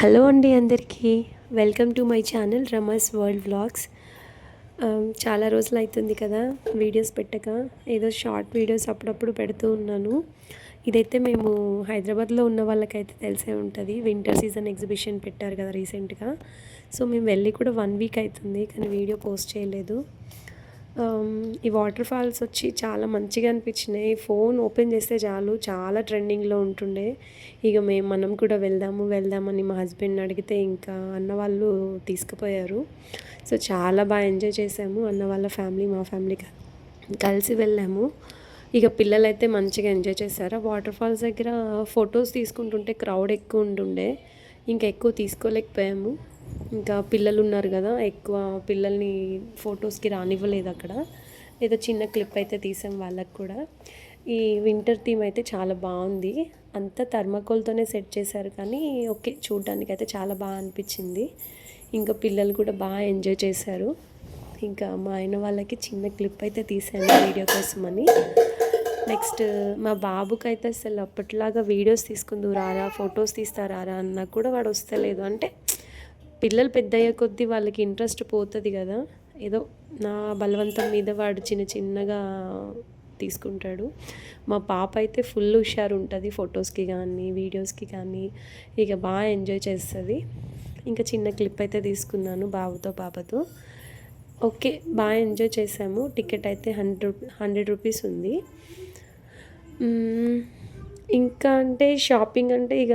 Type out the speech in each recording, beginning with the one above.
Hello అండి అందరికీ. Welcome to my channel Rama's world vlogs చాలా రోజులు అవుతుంది కదా వీడియోస్ పెట్టక. ఏదో షార్ట్ వీడియోస్ అప్పుడప్పుడు పెడుతూ ఉన్నాను. ఇదైతే మేము హైదరాబాద్లో ఉన్న వాళ్ళకైతే తెలిసే ఉంటుంది. వింటర్ సీజన్ ఎగ్జిబిషన్ పెట్టారు కదా రీసెంట్గా సో మేము వెళ్ళి కూడా వన్ వీక్ అవుతుంది కానీ వీడియో పోస్ట్ చేయలేదు. ఈ వాటర్ ఫాల్స్ వచ్చి చాలా మంచిగా అనిపించినాయి. ఫోన్ ఓపెన్ చేస్తే చాలు చాలా ట్రెండింగ్లో ఉంటుండే. ఇక మేము మనం కూడా వెళ్దాము వెళ్దామని మా హస్బెండ్ అడిగితే ఇంకా అన్న వాళ్ళు తీసుకుపోయారు. సో చాలా బాగా ఎంజాయ్ చేసాము అన్న వాళ్ళ ఫ్యామిలీ మా ఫ్యామిలీ కలిసి వెళ్ళాము. ఇక పిల్లలైతే మంచిగా ఎంజాయ్ చేశారు. వాటర్ ఫాల్స్ దగ్గర ఫొటోస్ తీసుకుంటుంటే క్రౌడ్ ఎక్కువ ఉంటుండే. ఇంకా ఎక్కువ తీసుకోలేకపోయాము. ఇంకా పిల్లలు ఉన్నారు కదా ఎక్కువ పిల్లల్ని ఫొటోస్కి రానివ్వలేదు అక్కడ. ఏదో చిన్న క్లిప్ అయితే తీసాం వాళ్ళకు కూడా. ఈ వింటర్ థీమ్ అయితే చాలా బాగుంది. అంతా థర్మాకోల్తోనే సెట్ చేశారు కానీ ఓకే చూడడానికి అయితే చాలా బాగా అనిపించింది. ఇంకా పిల్లలు కూడా బాగా ఎంజాయ్ చేశారు. ఇంకా మా ఆయన వాళ్ళకి చిన్న క్లిప్ అయితే తీసాను వీడియో కోసం అని నెక్స్ట్ మా బాబుకి అయితే అసలు అప్పట్లాగా వీడియోస్ తీసుకుందు రారా ఫొటోస్ తీస్తారా అన్నా కూడా వాడు వస్తలేదు. అంటే పిల్లలు పెద్ద అయ్యే కొద్దీ వాళ్ళకి ఇంట్రెస్ట్ పోతుంది కదా. ఏదో నా బలవంతం మీద వాడు చిన్న చిన్నగా తీసుకుంటాడు. మా పాప అయితే ఫుల్ హుషారు ఉంటుంది ఫొటోస్కి కానీ వీడియోస్కి కానీ ఇక బాగా ఎంజాయ్ చేస్తుంది. ఇంకా చిన్న క్లిప్ అయితే తీసుకున్నాను బాబుతో పాపతో. ఓకే బాగా ఎంజాయ్ చేసాము టికెట్ అయితే హండ్రెడ్ హండ్రెడ్ రూపీస్ ఉంది. ఇంకా అంటే షాపింగ్ అంటే ఇక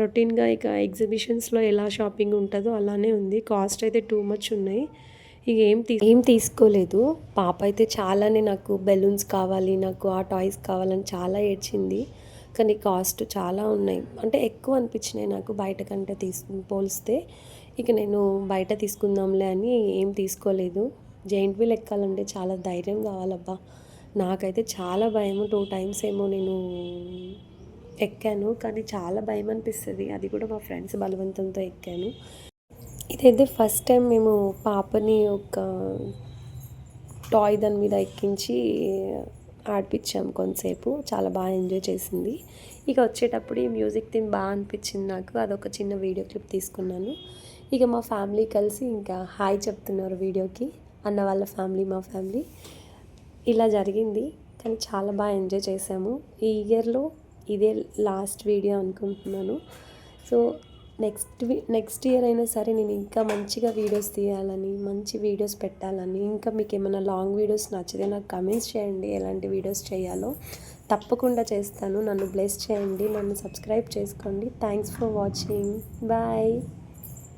రొటీన్గా ఇక ఎగ్జిబిషన్స్లో ఎలా షాపింగ్ ఉంటుందో అలానే ఉంది. కాస్ట్ అయితే టూ మచ్ ఉన్నాయి. ఇక ఏం తీ ఏం తీసుకోలేదు. పాప అయితే చాలానే నాకు బెలూన్స్ కావాలి నాకు ఆ టాయ్స్ కావాలని చాలా ఏడ్చింది. కానీ కాస్ట్ చాలా ఉన్నాయి. అంటే ఎక్కువ అనిపించినాయి నాకు బయట కంటే తీసు పోలిస్తే. ఇక నేను బయట తీసుకుందాంలే అని ఏం తీసుకోలేదు. జైంట్ వీల్ ఎక్కాలంటే చాలా ధైర్యం కావాలబ్బా. నాకైతే చాలా భయము. టూ టైమ్స్ ఏమో నేను ఎక్కాను కానీ చాలా భయం అనిపిస్తుంది అది కూడా మా ఫ్రెండ్స్ బలవంతంతో ఎక్కాను. ఇదైతే ఫస్ట్ టైం మేము పాపని ఒక టాయ్ దాని మీద ఎక్కించి ఆడిపించాము కొంతసేపు. చాలా బాగా ఎంజాయ్ చేసింది. ఇక వచ్చేటప్పుడు ఈ మ్యూజిక్ థీమ్ బాగా అనిపించింది నాకు. అదొక చిన్న వీడియో క్లిప్ తీసుకున్నాను. ఇక మా ఫ్యామిలీ కలిసి ఇంకా హాయ్ చెప్తున్నారు వీడియోకి. అన్న వాళ్ళ ఫ్యామిలీ మా ఫ్యామిలీ. ఇలా జరిగింది. కానీ చాలా బాగా ఎంజాయ్ చేసాము. ఈ ఇయర్లో ఇదే లాస్ట్ వీడియో అనుకుంటున్నాను. సో నెక్స్ట్ నెక్స్ట్ ఇయర్ అయినా సరే నేను ఇంకా మంచిగా వీడియోస్ తీయాలని మంచి వీడియోస్ పెట్టాలని ఇంకా మీకు ఏమైనా లాంగ్ వీడియోస్ నచ్చితే నాకు కమెంట్స్ చేయండి ఎలాంటి వీడియోస్ చేయాలో. తప్పకుండా చేస్తాను. నన్ను బ్లెస్ చేయండి. నన్ను సబ్స్క్రైబ్ చేసుకోండి. Thanks for watching bye